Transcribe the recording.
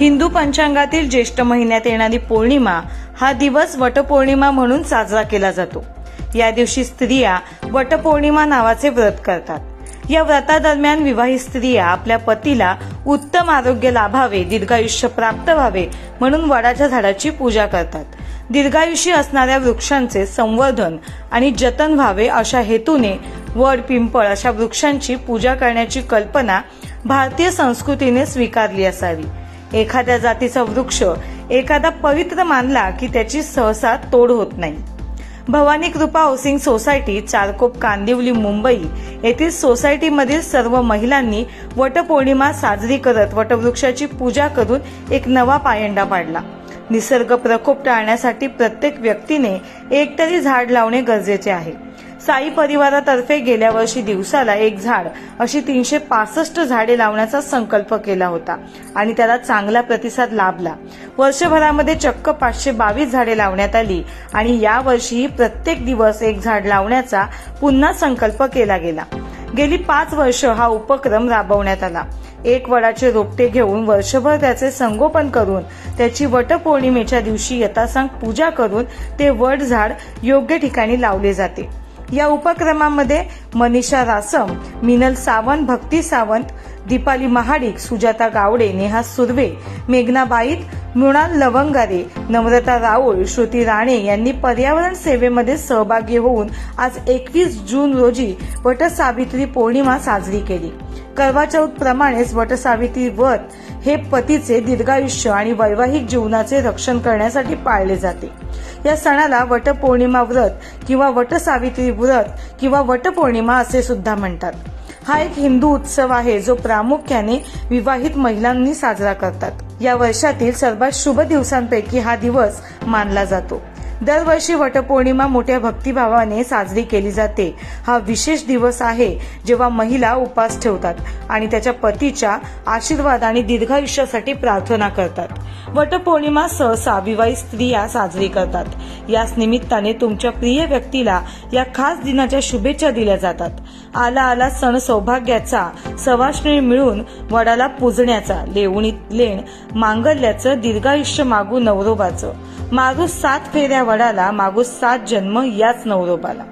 हिंदू पंचांगातील ज्येष्ठ महिन्यात येणारी पौर्णिमा हा दिवस वटपौर्णिमा म्हणून साजरा केला जातो. या दिवशी स्त्रिया वटपौर्णिमा नावाचे व्रत करतात. या व्रतादरम्यान विवाहित स्त्रिया आपल्या पतीला उत्तम आरोग्य लाभावे दीर्घायुष्य प्राप्त व्हावे म्हणून वडाच्या झाडाची पूजा करतात. दीर्घायुषी असणाऱ्या वृक्षांचे संवर्धन आणि जतन व्हावे अशा हेतूने वड पिंपळ अशा वृक्षांची पूजा करण्याची कल्पना भारतीय संस्कृतीने स्वीकारली असावी. एखाद्या जातीचा वृक्ष एखादा पवित्र मानला की त्याची सहसा तोड होत नाही. भवानी कृपा हाऊसिंग सोसायटी चारकोप कांदिवली मुंबई येथील सोसायटीमधील सर्व महिलांनी वटपौर्णिमा साजरी करत वटवृक्षाची पूजा करून एक नवा पायंडा पाडला. निसर्ग प्रकोप टाळण्यासाठी प्रत्येक व्यक्तीने एकतरी झाड लावणे गरजेचे आहे. साई परिवारातर्फे गेल्या वर्षी दिवसाला एक झाड अशी तीनशे पासष्ट झाडे लावण्याचा संकल्प केला होता आणि त्याला चांगला प्रतिसाद लाभला. वर्षभरामध्ये चक्क पाचशे बावीस झाडे लावण्यात आली आणि यावर्षीही प्रत्येक दिवस एक झाड लावण्याचा पुन्हा संकल्प केला गेला. गेली पाच वर्ष हा उपक्रम राबवण्यात आला. एक वडाचे रोपटे घेऊन वर्षभर त्याचे संगोपन करून त्याची वटपौर्णिमेच्या दिवशी यथासांग पूजा करून ते वड झाड योग्य ठिकाणी लावले जाते. या उपक्रमामध्ये मनीषा रासम मिनल सावंत भक्ती सावंत दीपाली महाडिक सुजाता गावडे नेहा सुर्वे मेघना बाईत मृणाल लवंगारे नम्रता राऊळ श्रुती राणे यांनी पर्यावरण सेवेमध्ये सहभागी होऊन आज एकवीस जून रोजी वटसावित्री पौर्णिमा साजरी केली. करवा चौथ प्रमाणेच वटसावित्री व्रत हे पतीचे दीर्घायुष्य आणि वैवाहिक जीवनाचे रक्षण करण्यासाठी पाळले जाते. या सणाला वटपौर्णिमा व्रत किंवा वटसावित्री व्रत किंवा वटपौर्णिमा असे सुद्धा म्हणतात. हा एक हिंदू उत्सव आहे जो प्रामुख्याने विवाहित महिलांनी साजरा करतात. या वर्षातील सर्वात शुभ दिवसांपैकी हा दिवस मानला जातो. दरवर्षी वटपौर्णिमा मोठ्या भक्तिभावाने साजरी केली जाते. हा विशेष दिवस आहे जेव्हा महिला उपास ठेवतात आणि त्याच्या पतीच्या आशीर्वाद आणि दीर्घायुष्यासाठी प्रार्थना करतात. वटपौर्णिमा सहसा विवाहित स्त्रिया साजरी करतात. याच निमित्ताने तुमच्या प्रिय व्यक्तीला या खास दिनाच्या शुभेच्छा दिल्या जातात. आला आला सण सौभाग्याचा सवाष्णी मिळून वडाला पूजण्याचा लेवणी लेण मांगल्याचं दीर्घायुष्य मागू नवरोबाचं. मागू सात फेऱ्या वडाला मागू सात जन्म याच नवरोबाला